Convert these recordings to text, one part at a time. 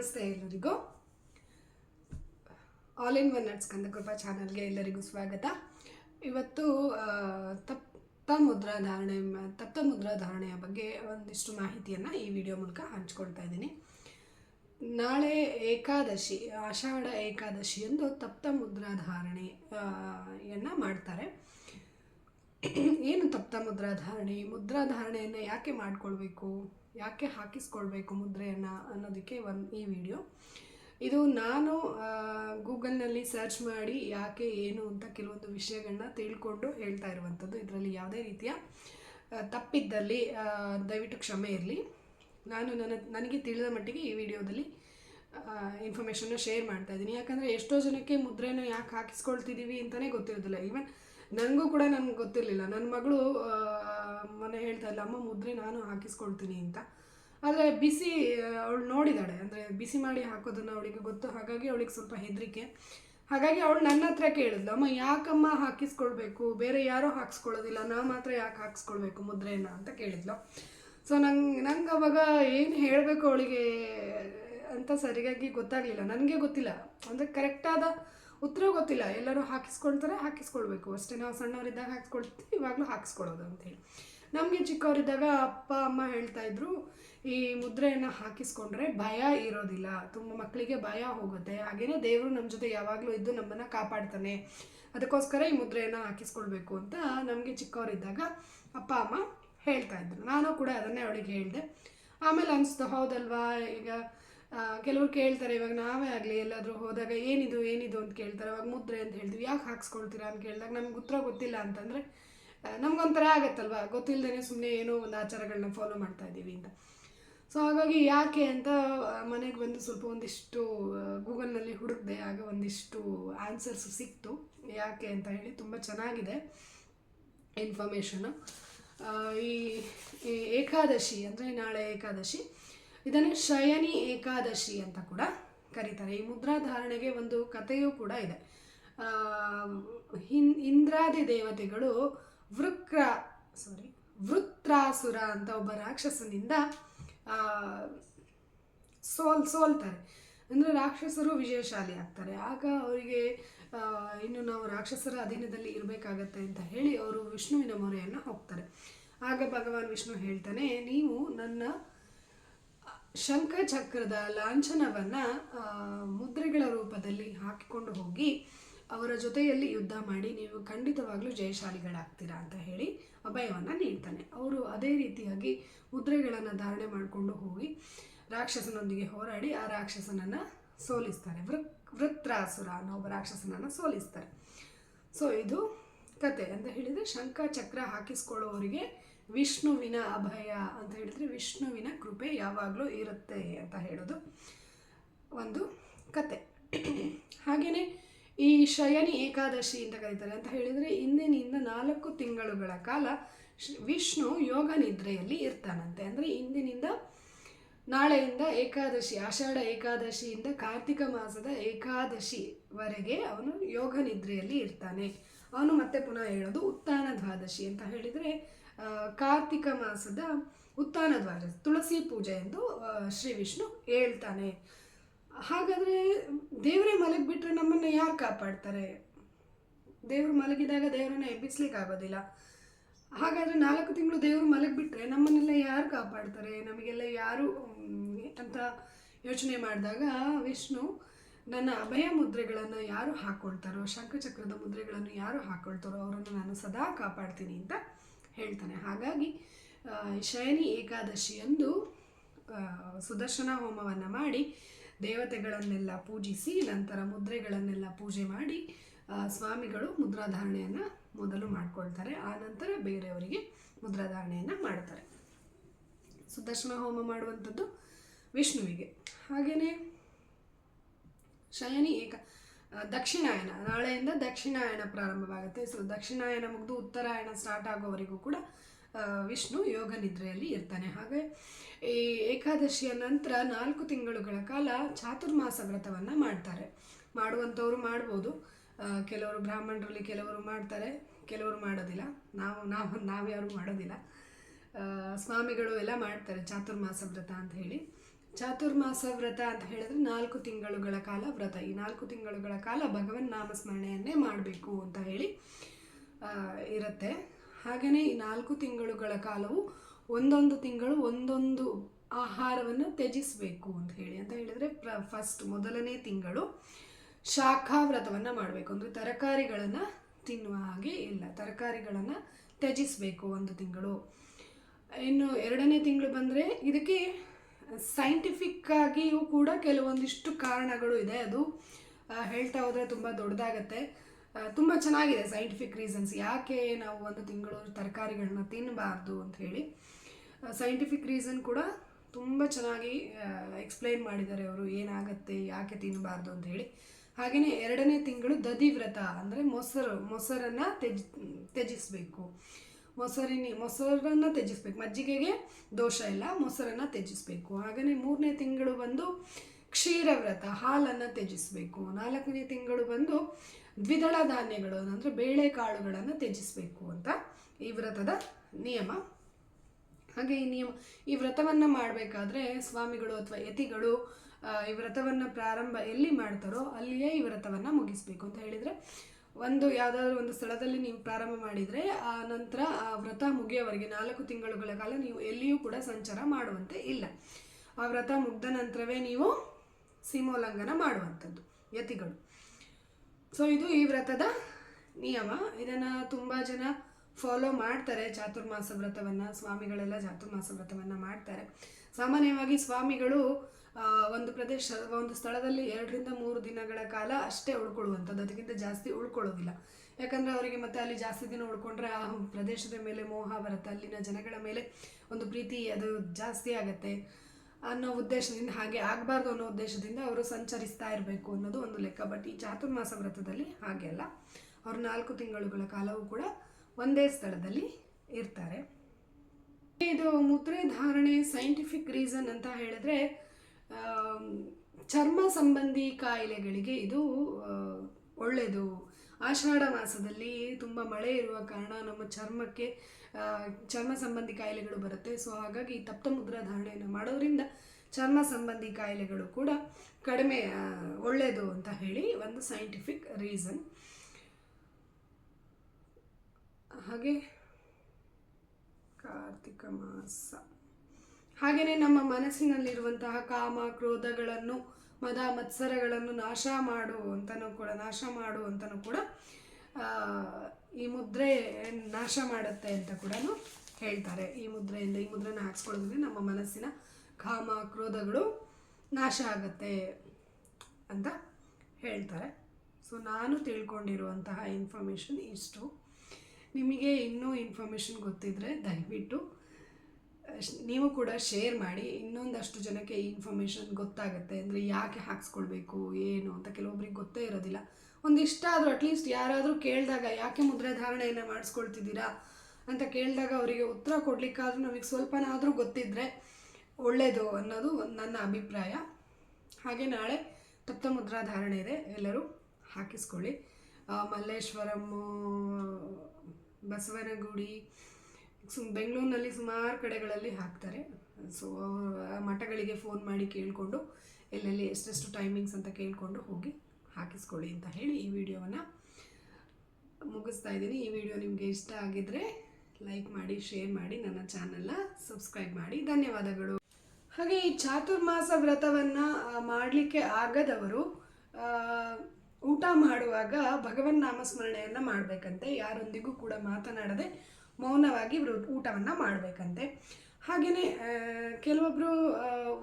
ನಮಸ್ತೆ ಎಲ್ಲರಿಗೂ. All in one nuts Kandakrupa ಚಾನಲ್ಗೆ ಎಲ್ಲರಿಗೂ ಸ್ವಾಗತ. ಇವತ್ತು ತಪ್ತ ಮುದ್ರಾ ಧಾರಣೆ ತಪ್ತ ಮುದ್ರಾಧಾರಣೆಯ ಬಗ್ಗೆ ಒಂದಿಷ್ಟು ಮಾಹಿತಿಯನ್ನು ಈ ವಿಡಿಯೋ ಮೂಲಕ ಹಂಚ್ಕೊಳ್ತಾ ಇದ್ದೀನಿ. ನಾಳೆ ಏಕಾದಶಿ, ಆಷಾಢ ಏಕಾದಶಿಯಂದು ತಪ್ತ ಮುದ್ರಾ ಧಾರಣೆಯನ್ನು ಮಾಡ್ತಾರೆ. ಏನು ತಪ್ತ ಮುದ್ರಾಧಾರಣೆ ಮುದ್ರಾಧಾರಣೆಯನ್ನು ಯಾಕೆ ಮಾಡ್ಕೊಳ್ಬೇಕು? ಯಾಕೆ ಹಾಕಿಸ್ಕೊಳ್ಬೇಕು ಮುದ್ರೆಯನ್ನು ಅನ್ನೋದಕ್ಕೆ ಒಂದು ಈ ವಿಡಿಯೋ ಇದು ನಾನು ಗೂಗಲ್ನಲ್ಲಿ ಸರ್ಚ್ ಮಾಡಿ ಯಾಕೆ ಏನು ಅಂತ ಕೆಲವೊಂದು ವಿಷಯಗಳನ್ನ ತಿಳ್ಕೊಂಡು ಹೇಳ್ತಾ ಇರುವಂಥದ್ದು ಇದರಲ್ಲಿ ಯಾವುದೇ ರೀತಿಯ ತಪ್ಪಿದ್ದಲ್ಲಿ ದಯವಿಟ್ಟು ಕ್ಷಮೆ ಇರಲಿ. ನಾನು ನನ್ನ, ನನಗೆ ತಿಳಿದ ಮಟ್ಟಿಗೆ ಈ ವಿಡಿಯೋದಲ್ಲಿ ಇನ್ಫಾರ್ಮೇಷನ್ನ ಶೇರ್ ಮಾಡ್ತಾ ಇದ್ದೀನಿ. ಯಾಕಂದರೆ ಎಷ್ಟೋ ಜನಕ್ಕೆ ಮುದ್ರೆಯನ್ನು ಯಾಕೆ ಹಾಕಿಸ್ಕೊಳ್ತಿದ್ದೀವಿ ಅಂತಲೇ ಗೊತ್ತಿರೋದಿಲ್ಲ. ಈವನ್ ನನಗೂ ಕೂಡ ನನಗೆ ಗೊತ್ತಿರಲಿಲ್ಲ. ನನ್ನ ಮಗಳು ಮೊನ್ನೆ ಹೇಳ್ತಾ ಇಲ್ಲ, ಅಮ್ಮ, ಮುದ್ರೆ ನಾನು ಹಾಕಿಸ್ಕೊಳ್ತೀನಿ ಅಂತ. ಆದರೆ ಬಿಸಿ ಅವಳು ನೋಡಿದಾಳೆ. ಅಂದರೆ ಬಿಸಿ ಮಾಡಿ ಹಾಕೋದನ್ನು ಅವಳಿಗೆ ಗೊತ್ತು. ಹಾಗಾಗಿ ಅವಳಿಗೆ ಸ್ವಲ್ಪ ಹೆದರಿಕೆ. ಹಾಗಾಗಿ ಅವಳು ನನ್ನ ಹತ್ರ ಕೇಳಿದ್ಲು, ಅಮ್ಮ, ಯಾಕಮ್ಮ ಹಾಕಿಸ್ಕೊಳ್ಬೇಕು? ಬೇರೆ ಯಾರೂ ಹಾಕಿಸ್ಕೊಳ್ಳೋದಿಲ್ಲ. ನಾ ಮಾತ್ರ ಯಾಕೆ ಹಾಕಿಸ್ಕೊಳ್ಬೇಕು ಮುದ್ರೆಯನ್ನು? ಅಂತ ಕೇಳಿದ್ಲು. ಸೊ ನಂಗೆ ನಂಗೆ ಅವಾಗ ಏನು ಹೇಳಬೇಕು ಅವಳಿಗೆ ಅಂತ ಸರಿಯಾಗಿ ಗೊತ್ತಾಗಲಿಲ್ಲ. ನನಗೆ ಗೊತ್ತಿಲ್ಲ. ಅಂದರೆ ಕರೆಕ್ಟಾದ ಉತ್ತರ ಗೊತ್ತಿಲ್ಲ. ಎಲ್ಲರೂ ಹಾಕಿಸ್ಕೊಳ್ತಾರೆ, ಹಾಕಿಸ್ಕೊಳ್ಬೇಕು. ಅಷ್ಟೇ ನಾವು ಸಣ್ಣವರಿದ್ದಾಗ ಹಾಕಿಸ್ಕೊಳ್ತೀವಿ, ಇವಾಗಲೂ ಹಾಕಿಸ್ಕೊಳ್ಳೋದು ಅಂತೇಳಿ ನಮಗೆ ಚಿಕ್ಕವರಿದ್ದಾಗ ಅಪ್ಪ, ಅಮ್ಮ ಹೇಳ್ತಾ ಇದ್ರು, ಈ ಮುದ್ರೆಯನ್ನು ಹಾಕಿಸ್ಕೊಂಡ್ರೆ ಭಯ ಇರೋದಿಲ್ಲ. ತುಂಬ ಮಕ್ಕಳಿಗೆ ಭಯ ಹೋಗುತ್ತೆ. ಹಾಗೇನೆ ದೇವರು ನಮ್ಮ ಜೊತೆ ಯಾವಾಗಲೂ ಇದ್ದು ನಮ್ಮನ್ನು ಕಾಪಾಡ್ತಾನೆ. ಅದಕ್ಕೋಸ್ಕರ ಈ ಮುದ್ರೆಯನ್ನು ಹಾಕಿಸ್ಕೊಳ್ಬೇಕು ಅಂತ ನಮಗೆ ಚಿಕ್ಕವರಿದ್ದಾಗ ಅಪ್ಪ, ಅಮ್ಮ ಹೇಳ್ತಾ ಇದ್ರು. ನಾನು ಕೂಡ ಅದನ್ನೇ ಅವಳಿಗೆ ಹೇಳಿದೆ. ಆಮೇಲೆ ಅನಿಸ್ತು, ಹೌದಲ್ವಾ? ಈಗ ಕೆಲವ್ರು ಕೇಳ್ತಾರೆ, ಇವಾಗ ನಾವೇ ಆಗಲಿ ಎಲ್ಲಾದರೂ ಹೋದಾಗ ಏನಿದು ಏನಿದು ಅಂತ ಕೇಳ್ತಾರೆ. ಅವಾಗ ಮುದ್ರೆ ಅಂತ ಹೇಳ್ತೀವಿ, ಯಾಕೆ ಹಾಕ್ಸ್ಕೊಳ್ತೀರಾ ಅಂತ ಕೇಳಿದಾಗ ನಮ್ಗೆ ಉತ್ತರ ಗೊತ್ತಿಲ್ಲ ಅಂತಂದರೆ ನಮ್ಗೊಂಥರ ಆಗತ್ತಲ್ವಾ? ಗೊತ್ತಿಲ್ಲದೇ ಸುಮ್ಮನೆ ಏನೋ ಒಂದು ಆಚಾರಗಳನ್ನ ಫಾಲೋ ಮಾಡ್ತಾ ಇದ್ದೀವಿ ಅಂತ. ಸೊ ಹಾಗಾಗಿ ಯಾಕೆ ಅಂತ ಮನೆಗೆ ಬಂದು ಸ್ವಲ್ಪ ಒಂದಿಷ್ಟು ಗೂಗಲ್ನಲ್ಲಿ ಹುಡುಕಿದೆ ಆಗ ಒಂದಿಷ್ಟು ಆನ್ಸರ್ಸ್ ಸಿಕ್ತು. ಯಾಕೆ ಅಂತ ಹೇಳಿ ತುಂಬ ಚೆನ್ನಾಗಿದೆ ಇನ್ಫಾರ್ಮೇಷನು ಈ ಏಕಾದಶಿ ಅಂದರೆ ನಾಳೆ ಏಕಾದಶಿ. ಇದನ್ನು ಶಯನಿ ಏಕಾದಶಿ ಅಂತ ಕೂಡ ಕರೀತಾರೆ. ಈ ಮುದ್ರಾಧಾರಣೆಗೆ ಒಂದು ಕಥೆಯೂ ಕೂಡ ಇದೆ. ಹಿನ್, ಇಂದ್ರಾದಿ ದೇವತೆಗಳು ವೃಕ್ರ ಸಾರಿ ವೃತ್ರಾಸುರ ಅಂತ ಒಬ್ಬ ರಾಕ್ಷಸನಿಂದ ಸೋಲ್, ಸೋಲ್ತಾರೆ. ಅಂದರೆ ರಾಕ್ಷಸರು ವಿಜಯಶಾಲಿ ಆಗ್ತಾರೆ. ಆಗ ಅವರಿಗೆ ಇನ್ನು ನಾವು ರಾಕ್ಷಸರ ಅಧೀನದಲ್ಲಿ ಇರಬೇಕಾಗತ್ತೆ ಅಂತ ಹೇಳಿ ಅವರು ವಿಷ್ಣುವಿನ ಮೊರೆಯನ್ನು ಹೋಗ್ತಾರೆ. ಆಗ ಭಗವಾನ್ ವಿಷ್ಣು ಹೇಳ್ತಾನೆ, ನೀವು ನನ್ನ ಶಂಖಚಕ್ರದ ಲಾಂಛನವನ್ನು ಮುದ್ರೆಗಳ ರೂಪದಲ್ಲಿ ಹಾಕಿಕೊಂಡು ಹೋಗಿ ಅವರ ಜೊತೆಯಲ್ಲಿ ಯುದ್ಧ ಮಾಡಿ ನೀವು ಖಂಡಿತವಾಗ್ಲೂ ಜಯಶಾಲಿಗಳಾಗ್ತೀರಾ ಅಂತ ಹೇಳಿ ಅಭಯವನ್ನು ನೀಡ್ತಾನೆ. ಅವರು ಅದೇ ರೀತಿಯಾಗಿ ಮುದ್ರೆಗಳನ್ನು ಧಾರಣೆ ಮಾಡಿಕೊಂಡು ಹೋಗಿ ರಾಕ್ಷಸನೊಂದಿಗೆ ಹೋರಾಡಿ ಆ ರಾಕ್ಷಸನನ್ನು ಸೋಲಿಸ್ತಾರೆ. ವೃ ವೃತ್ರಾಸುರ ಅನ್ನೋ ಒಬ್ಬ ರಾಕ್ಷಸನನ್ನು ಸೋಲಿಸ್ತಾರೆ. ಸೊ ಇದು ಕತೆ ಅಂತ ಹೇಳಿದರೆ ಶಂಖ ಚಕ್ರ ಹಾಕಿಸ್ಕೊಳ್ಳೋರಿಗೆ ವಿಷ್ಣುವಿನ ಅಭಯ ಅಂತ ಹೇಳಿದರೆ ವಿಷ್ಣುವಿನ ಕೃಪೆ ಯಾವಾಗಲೂ ಇರುತ್ತೆ ಅಂತ ಹೇಳೋದು ಒಂದು ಕತೆ. ಹಾಗೆಯೇ ಈ ಶಯನಿ ಏಕಾದಶಿ ಅಂತ ಕರೀತಾರೆ ಅಂತ ಹೇಳಿದರೆ ಇಂದಿನಿಂದ ನಾಲ್ಕು ತಿಂಗಳುಗಳ ಕಾಲ ವಿಷ್ಣು ಯೋಗ ನಿದ್ರೆಯಲ್ಲಿ ಇರ್ತಾನಂತೆ. ಅಂದರೆ ಇಂದಿನಿಂದ ನಾಳೆಯಿಂದ ಏಕಾದಶಿ, ಆಷಾಢ ಏಕಾದಶಿಯಿಂದ ಕಾರ್ತಿಕ ಮಾಸದ ಏಕಾದಶಿವರೆಗೆ ಅವನು ಯೋಗ ನಿದ್ರೆಯಲ್ಲಿ ಇರ್ತಾನೆ. ಅವನು ಮತ್ತೆ ಪುನಃ ಹೇಳೋದು ಉತ್ಥಾನ ದ್ವಾದಶಿ ಅಂತ ಹೇಳಿದರೆ ಕಾರ್ತಿಕ ಮಾಸದ ಉತ್ತಾನ ದ್ವಾದಶಿ, ತುಳಸಿ ಪೂಜೆ ಎಂದು ಶ್ರೀ ವಿಷ್ಣು ಹೇಳ್ತಾನೆ. ಹಾಗಾದರೆ ದೇವರೇ ಮಲಗಿಬಿಟ್ರೆ ನಮ್ಮನ್ನು ಯಾರು ಕಾಪಾಡ್ತಾರೆ? ದೇವರು ಮಲಗಿದಾಗ ದೇವರನ್ನು ಎಬ್ಬಿಸ್ಲಿಕ್ಕೆ ಆಗೋದಿಲ್ಲ. ಹಾಗಾದರೆ ನಾಲ್ಕು ತಿಂಗಳು ದೇವರು ಮಲಗಿಬಿಟ್ರೆ ನಮ್ಮನ್ನೆಲ್ಲ ಯಾರು ಕಾಪಾಡ್ತಾರೆ? ನಮಗೆಲ್ಲ ಯಾರು ಅಂತ ಯೋಚನೆ ಮಾಡಿದಾಗ ವಿಷ್ಣು ನನ್ನ ಅಭಯ ಮುದ್ರೆಗಳನ್ನು ಯಾರು ಹಾಕ್ಕೊಳ್ತಾರೋ ಶಂಖಚಕ್ರದ ಮುದ್ರೆಗಳನ್ನು ಯಾರು ಹಾಕ್ಕೊಳ್ತಾರೋ ಅವರನ್ನು ನಾನು ಸದಾ ಕಾಪಾಡ್ತೀನಿ ಅಂತ ಹೇಳ್ತಾನೆ. ಹಾಗಾಗಿ ಶಯನಿ ಏಕಾದಶಿಯಂದು ಸುದರ್ಶನ ಹೋಮವನ್ನು ಮಾಡಿ ದೇವತೆಗಳನ್ನೆಲ್ಲ ಪೂಜಿಸಿ, ನಂತರ ಮುದ್ರೆಗಳನ್ನೆಲ್ಲ ಪೂಜೆ ಮಾಡಿ ಸ್ವಾಮಿಗಳು ಮುದ್ರಾಧಾರಣೆಯನ್ನು ಮೊದಲು ಮಾಡ್ಕೊಳ್ತಾರೆ. ಆ ನಂತರ ಬೇರೆಯವರಿಗೆ ಮುದ್ರಾಧಾರಣೆಯನ್ನು ಮಾಡ್ತಾರೆ. ಸುದರ್ಶನ ಹೋಮ ಮಾಡುವಂಥದ್ದು ವಿಷ್ಣುವಿಗೆ. ಹಾಗೆಯೇ ಶಯನಿ ಏಕ ದಕ್ಷಿಣಾಯನ, ನಾಳೆಯಿಂದ ದಕ್ಷಿಣಾಯನ ಪ್ರಾರಂಭವಾಗುತ್ತೆ. ಸೊ ದಕ್ಷಿಣಾಯನ ಮುಗಿದು ಉತ್ತರಾಯಣ ಸ್ಟಾರ್ಟ್ ಆಗೋವರೆಗೂ ಕೂಡ ವಿಷ್ಣು ಯೋಗ ನಿದ್ರೆಯಲ್ಲಿ ಇರ್ತಾನೆ. ಹಾಗೆ ಈ ಏಕಾದಶಿಯ ನಂತರ ನಾಲ್ಕು ತಿಂಗಳುಗಳ ಕಾಲ ಚಾತುರ್ಮಾಸ ವ್ರತವನ್ನು ಮಾಡ್ತಾರೆ. ಮಾಡುವಂಥವ್ರು ಮಾಡ್ಬೋದು. ಕೆಲವರು ಬ್ರಾಹ್ಮಣರಲ್ಲಿ ಕೆಲವರು ಮಾಡ್ತಾರೆ, ಕೆಲವರು ಮಾಡೋದಿಲ್ಲ. ನಾವು ನಾವು, ನಾವ್ಯಾರು ಮಾಡೋದಿಲ್ಲ. ಸ್ವಾಮಿಗಳು ಎಲ್ಲ ಮಾಡ್ತಾರೆ ಚಾತುರ್ಮಾಸ ವ್ರತ ಅಂತ ಹೇಳಿ. ಚಾತುರ್ಮಾಸ ವ್ರತ ಅಂತ ಹೇಳಿದ್ರೆ ನಾಲ್ಕು ತಿಂಗಳುಗಳ ಕಾಲ ವ್ರತ. ಈ ನಾಲ್ಕು ತಿಂಗಳುಗಳ ಕಾಲ ಭಗವನ್ ನಾಮಸ್ಮರಣೆಯನ್ನೇ ಮಾಡಬೇಕು ಅಂತ ಹೇಳಿ ಇರುತ್ತೆ. ಹಾಗೆಯೇ ಈ ನಾಲ್ಕು ತಿಂಗಳುಗಳ ಕಾಲವು ಒಂದೊಂದು ತಿಂಗಳು ಒಂದೊಂದು ಆಹಾರವನ್ನು ತ್ಯಜಿಸಬೇಕು ಅಂತ ಹೇಳಿ. ಅಂತ ಹೇಳಿದರೆ ಪ್ರ ಫಸ್ಟ್ ಮೊದಲನೇ ತಿಂಗಳು ಶಾಖಾ ವ್ರತವನ್ನು ಮಾಡಬೇಕು. ಅಂದರೆ ತರಕಾರಿಗಳನ್ನು ತಿನ್ನುವ ಹಾಗೆ ಇಲ್ಲ, ತರಕಾರಿಗಳನ್ನು ತ್ಯಜಿಸಬೇಕು ಒಂದು ತಿಂಗಳು. ಇನ್ನು ಎರಡನೇ ತಿಂಗಳು ಬಂದರೆ ಇದಕ್ಕೆ ಸೈಂಟಿಫಿಕ್ ಆಗಿಯೂ ಕೂಡ ಕೆಲವೊಂದಿಷ್ಟು ಕಾರಣಗಳು ಇದೆ. ಅದು ಹೇಳ್ತಾ ಹೋದರೆ ತುಂಬ ದೊಡ್ಡದಾಗತ್ತೆ. ತುಂಬ ಚೆನ್ನಾಗಿದೆ ಸೈಂಟಿಫಿಕ್ ರೀಸನ್ಸ್ ಯಾಕೆ ನಾವು ಒಂದು ತಿಂಗಳು ತರಕಾರಿಗಳನ್ನ ತಿನ್ನಬಾರ್ದು ಅಂತ ಹೇಳಿ. ಸೈಂಟಿಫಿಕ್ ರೀಸನ್ ಕೂಡ ತುಂಬ ಚೆನ್ನಾಗಿ ಎಕ್ಸ್ಪ್ಲೈನ್ ಮಾಡಿದ್ದಾರೆ ಅವರು. ಏನಾಗುತ್ತೆ, ಯಾಕೆ ತಿನ್ನಬಾರ್ದು ಅಂತ ಹೇಳಿ. ಹಾಗೆಯೇ ಎರಡನೇ ತಿಂಗಳು ದಧಿ ವ್ರತ ಅಂದರೆ ಮೊಸರು, ಮೊಸರನ್ನು ತ್ಯಜ್ ತ್ಯಜಿಸಬೇಕು ಮೊಸರಿನ, ಮೊಸರನ್ನು ತ್ಯಜಿಸ್ಬೇಕು ಮಜ್ಜಿಗೆಗೆ ದೋಷ ಇಲ್ಲ, ಮೊಸರನ್ನು ತ್ಯಜಿಸಬೇಕು ಹಾಗೆಯೇ ಮೂರನೇ ತಿಂಗಳು ಬಂದು ಕ್ಷೀರ ವ್ರತ ಹಾಲನ್ನು ತ್ಯಜಿಸಬೇಕು ನಾಲ್ಕನೇ ತಿಂಗಳು ಬಂದು ದ್ವಿದಳ ಧಾನ್ಯಗಳು ಅಂದರೆ ಬೇಳೆಕಾಳುಗಳನ್ನು ತ್ಯಜಿಸಬೇಕು ಅಂತ ಈ ವ್ರತದ ನಿಯಮ. ಹಾಗೆ ಈ ನಿಯಮ, ಈ ವ್ರತವನ್ನು ಮಾಡಬೇಕಾದ್ರೆ ಸ್ವಾಮಿಗಳು ಅಥವಾ ಯತಿಗಳು ಈ ವ್ರತವನ್ನು ಪ್ರಾರಂಭ ಎಲ್ಲಿ ಮಾಡ್ತಾರೋ ಅಲ್ಲಿಯೇ ಈ ವ್ರತವನ್ನು ಮುಗಿಸಬೇಕು ಅಂತ ಹೇಳಿದರೆ, ಒಂದು ಯಾವುದಾದ್ರೂ ಒಂದು ಸ್ಥಳದಲ್ಲಿ ನೀವು ಪ್ರಾರಂಭ ಮಾಡಿದರೆ ಆ ನಂತರ ಆ ವ್ರತ ಮುಗಿಯೋವರೆಗೆ ನಾಲ್ಕು ತಿಂಗಳುಗಳ ಕಾಲ ನೀವು ಎಲ್ಲಿಯೂ ಕೂಡ ಸಂಚಾರ ಮಾಡುವಂತೆ ಇಲ್ಲ. ಆ ವ್ರತ ಮುಗ್ದ ನಂತರವೇ ನೀವು ಸೀಮೋಲ್ಲಂಘನ ಮಾಡುವಂಥದ್ದು, ಯತಿಗಳು. ಸೊ ಇದು ಈ ವ್ರತದ ನಿಯಮ. ಇದನ್ನು ತುಂಬ ಜನ ಫಾಲೋ ಮಾಡ್ತಾರೆ. ಚಾತುರ್ಮಾಸ ವ್ರತವನ್ನು, ಸ್ವಾಮಿಗಳೆಲ್ಲ ಚಾತುರ್ಮಾಸ ವ್ರತವನ್ನು ಮಾಡ್ತಾರೆ. ಸಾಮಾನ್ಯವಾಗಿ ಸ್ವಾಮಿಗಳು ಒಂದು ಪ್ರದೇಶ, ಒಂದು ಸ್ಥಳದಲ್ಲಿ ಎರಡರಿಂದ ಮೂರು ದಿನಗಳ ಕಾಲ ಅಷ್ಟೇ ಉಳ್ಕೊಳ್ಳುವಂಥದ್ದು. ಅದಕ್ಕಿಂತ ಜಾಸ್ತಿ ಉಳ್ಕೊಳ್ಳೋದಿಲ್ಲ ಯಾಕಂದರೆ ಅವರಿಗೆ ಮತ್ತೆ ಅಲ್ಲಿ ಜಾಸ್ತಿ ದಿನ ಉಳ್ಕೊಂಡ್ರೆ ಆ ಪ್ರದೇಶದ ಮೇಲೆ ಮೋಹ ಬರುತ್ತೆ. ಅಲ್ಲಿನ ಜನಗಳ ಮೇಲೆ ಒಂದು ಪ್ರೀತಿ, ಅದು ಜಾಸ್ತಿ ಆಗುತ್ತೆ. ಅನ್ನೋ ಉದ್ದೇಶದಿಂದ ಹಾಗೆ ಆಗಬಾರ್ದು ಅನ್ನೋ ಉದ್ದೇಶದಿಂದ ಅವರು ಸಂಚರಿಸ್ತಾ ಇರಬೇಕು ಅನ್ನೋದು ಒಂದು ಲೆಕ್ಕ. ಬಟ್ ಈ ಚಾತುರ್ಮಾಸ ವ್ರತದಲ್ಲಿ ಹಾಗೆ ಅಲ್ಲ. ಅವರು ನಾಲ್ಕು ತಿಂಗಳುಗಳ ಕಾಲವೂ ಕೂಡ ಒಂದೇ ಸ್ಥಳದಲ್ಲಿ ಇರ್ತಾರೆ. ಇದು ಮುದ್ರೆ ಧಾರಣೆ ಸೈಂಟಿಫಿಕ್ ರೀಸನ್ ಅಂತ ಹೇಳಿದ್ರೆ ಚರ್ಮ ಸಂಬಂಧಿ ಕಾಯಿಲೆಗಳಿಗೆ ಇದು ಒಳ್ಳೆಯದು ಆಷಾಢ ಮಾಸದಲ್ಲಿ ತುಂಬ ಮಳೆ ಇರುವ ಕಾರಣ ನಮ್ಮ ಚರ್ಮಕ್ಕೆ ಚರ್ಮ ಸಂಬಂಧಿ ಕಾಯಿಲೆಗಳು ಬರುತ್ತೆ. ಸೊ ಹಾಗಾಗಿ ಈ ತಪ್ತ ಮುದ್ರಾ ಧಾರಣೆಯನ್ನು ಮಾಡೋದ್ರಿಂದ ಚರ್ಮ ಸಂಬಂಧಿ ಕಾಯಿಲೆಗಳು ಕೂಡ ಕಡಿಮೆ ಒಳ್ಳೆಯದು ಅಂತ ಹೇಳಿ ಒಂದು ಸೈಂಟಿಫಿಕ್ ರೀಸನ್ ಹಾಗೆ ಕಾರ್ತಿಕ ಮಾಸ. ಹಾಗೆಯೇ ನಮ್ಮ ಮನಸ್ಸಿನಲ್ಲಿರುವಂತಹ ಕಾಮ, ಕ್ರೋಧಗಳನ್ನು ಮದ ಮತ್ಸರಗಳನ್ನು ನಾಶ ಮಾಡು ಅಂತಲೂ ಕೂಡ, ನಾಶ ಮಾಡು ಅಂತಲೂ ಕೂಡ ಈ ಮುದ್ರೆ ನಾಶ ಮಾಡುತ್ತೆ ಅಂತ ಕೂಡ ಹೇಳ್ತಾರೆ. ಈ ಮುದ್ರೆಯಿಂದ ಈ ಮುದ್ರೆನ ಹಾಕ್ಸ್ಕೊಳ್ಳೋದ್ರಿಂದ ನಮ್ಮ ಮನಸ್ಸಿನ ಕಾಮ ಕ್ರೋಧಗಳು ನಾಶ ಆಗುತ್ತೆ ಅಂತ ಹೇಳ್ತಾರೆ. ಸೊ ನಾನು ತಿಳ್ಕೊಂಡಿರುವಂತಹ ಇನ್ಫಾರ್ಮೇಷನ್ ಇಷ್ಟು. ನಿಮಗೆ ಇನ್ನೂ ಇನ್ಫಾರ್ಮೇಷನ್ ಗೊತ್ತಿದ್ದರೆ ದಯವಿಟ್ಟು ನೀವು ಕೂಡ ಶೇರ್ ಮಾಡಿ ಇನ್ನೊಂದಷ್ಟು ಜನಕ್ಕೆ ಈ ಇನ್ಫಾರ್ಮೇಷನ್ ಗೊತ್ತಾಗುತ್ತೆ. ಅಂದರೆ ಯಾಕೆ ಹಾಕ್ಸ್ಕೊಳ್ಬೇಕು, ಏನು ಅಂತ ಕೆಲವೊಬ್ರಿಗೆ ಗೊತ್ತೇ ಇರೋದಿಲ್ಲ. ಒಂದಿಷ್ಟ ಆದರೂ ಅಟ್ಲೀಸ್ಟ್ ಯಾರಾದರೂ ಕೇಳಿದಾಗ, ಯಾಕೆ ಮುದ್ರೆ ಧಾರಣೆಯನ್ನು ಮಾಡಿಸ್ಕೊಳ್ತಿದ್ದೀರಾ? ಅಂತ ಕೇಳಿದಾಗ ಅವರಿಗೆ ಉತ್ತರ ಕೊಡಲಿಕ್ಕಾದ್ರೂ ನಮಗೆ ಸ್ವಲ್ಪನಾದರೂ ಗೊತ್ತಿದ್ದರೆ ಒಳ್ಳೆಯದು ಅನ್ನೋದು ನನ್ನ ಅಭಿಪ್ರಾಯ. ಹಾಗೆ ನಾಳೆ ತಪ್ತ ಮುದ್ರಾ ಧಾರಣೆ ಇದೆ. ಎಲ್ಲರೂ ಹಾಕಿಸ್ಕೊಳ್ಳಿ. ಮಲ್ಲೇಶ್ವರಮ್ಮು ಬಸವನಗುಡಿ ಸು ಬೆಂಗಳೂರಿನಲ್ಲಿ ಸುಮಾರು ಕಡೆಗಳಲ್ಲಿ ಹಾಕ್ತಾರೆ. ಸೊ ಮಠಗಳಿಗೆ ಫೋನ್ ಮಾಡಿ ಕೇಳಿಕೊಂಡು, ಎಲ್ಲೆಲ್ಲಿ ಎಷ್ಟೆಷ್ಟು ಟೈಮಿಂಗ್ಸ್ ಅಂತ ಕೇಳಿಕೊಂಡು ಹೋಗಿ ಹಾಕಿಸ್ಕೊಳ್ಳಿ ಅಂತ ಹೇಳಿ ಈ ವಿಡಿಯೋವನ್ನು ಮುಗಿಸ್ತಾ ಇದ್ದೀನಿ. ಈ ವಿಡಿಯೋ ನಿಮಗೆ ಇಷ್ಟ ಆಗಿದ್ದರೆ ಲೈಕ್ ಮಾಡಿ ಶೇರ್ ಮಾಡಿ, ನನ್ನ ಚಾನಲ್ನ ಸಬ್ಸ್ಕ್ರೈಬ್ ಮಾಡಿ. ಧನ್ಯವಾದಗಳು. ಹಾಗೆ ಈ ಚಾತುರ್ಮಾಸ ವ್ರತವನ್ನು ಮಾಡಲಿಕ್ಕೆ ಆಗದವರು ಊಟ ಮಾಡುವಾಗ ಭಗವನ್ ನಾಮಸ್ಮರಣೆಯನ್ನು ಮಾಡಬೇಕಂತೆ. ಯಾರೊಂದಿಗೂ ಕೂಡ ಮಾತನಾಡದೆ ಮೌನವಾಗಿ ಊಟವನ್ನು ಮಾಡಬೇಕಂತೆ. ಹಾಗೆಯೇ ಕೆಲವೊಬ್ಬರು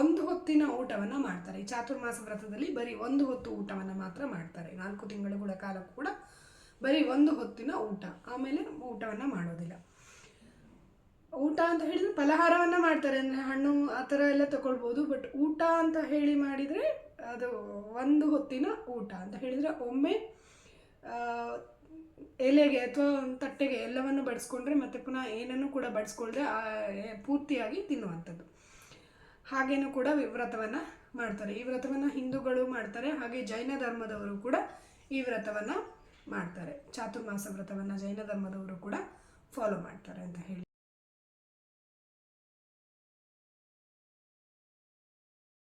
ಒಂದು ಹೊತ್ತಿನ ಊಟವನ್ನು ಮಾಡ್ತಾರೆ. ಈ ಚಾತುರ್ಮಾಸ ವ್ರತದಲ್ಲಿ ಬರೀ ಒಂದು ಹೊತ್ತು ಊಟವನ್ನು ಮಾತ್ರ ಮಾಡ್ತಾರೆ. ನಾಲ್ಕು ತಿಂಗಳುಗಳ ಕಾಲ ಕೂಡ ಬರೀ ಒಂದು ಹೊತ್ತಿನ ಊಟ. ಆಮೇಲೆ ಊಟವನ್ನು ಮಾಡೋದಿಲ್ಲ. ಊಟ ಅಂತ ಹೇಳಿದ್ರೆ ಫಲಹಾರವನ್ನು ಮಾಡ್ತಾರೆ. ಅಂದರೆ ಹಣ್ಣು ಆ ಥರ ಎಲ್ಲ ತಗೊಳ್ಬೋದು ಬಟ್ ಊಟ ಅಂತ ಹೇಳಿ ಮಾಡಿದರೆ ಅದು ಒಂದು ಹೊತ್ತಿನ ಊಟ. ಅಂತ ಹೇಳಿದರೆ ಒಮ್ಮೆ ಎಲೆಗೆ ಅಥವಾ ಒಂದು ತಟ್ಟೆಗೆ ಎಲ್ಲವನ್ನು ಬಡಿಸ್ಕೊಂಡ್ರೆ ಮತ್ತೆ ಪುನಃ ಏನನ್ನು ಕೂಡ ಬಡಿಸ್ಕೊಳ್ದೆ ಪೂರ್ತಿಯಾಗಿ ತಿನ್ನುವಂಥದ್ದು. ಹಾಗೇನೂ ಕೂಡ ವ್ರತವನ್ನು ಮಾಡ್ತಾರೆ. ಈ ವ್ರತವನ್ನು ಹಿಂದೂಗಳು ಮಾಡ್ತಾರೆ. ಹಾಗೆ ಜೈನ ಧರ್ಮದವರು ಕೂಡ ಈ ವ್ರತವನ್ನು ಮಾಡ್ತಾರೆ. ಚಾತುರ್ಮಾಸ ವ್ರತವನ್ನು ಜೈನ ಧರ್ಮದವರು ಕೂಡ ಫಾಲೋ ಮಾಡ್ತಾರೆ ಅಂತ ಹೇಳಿ.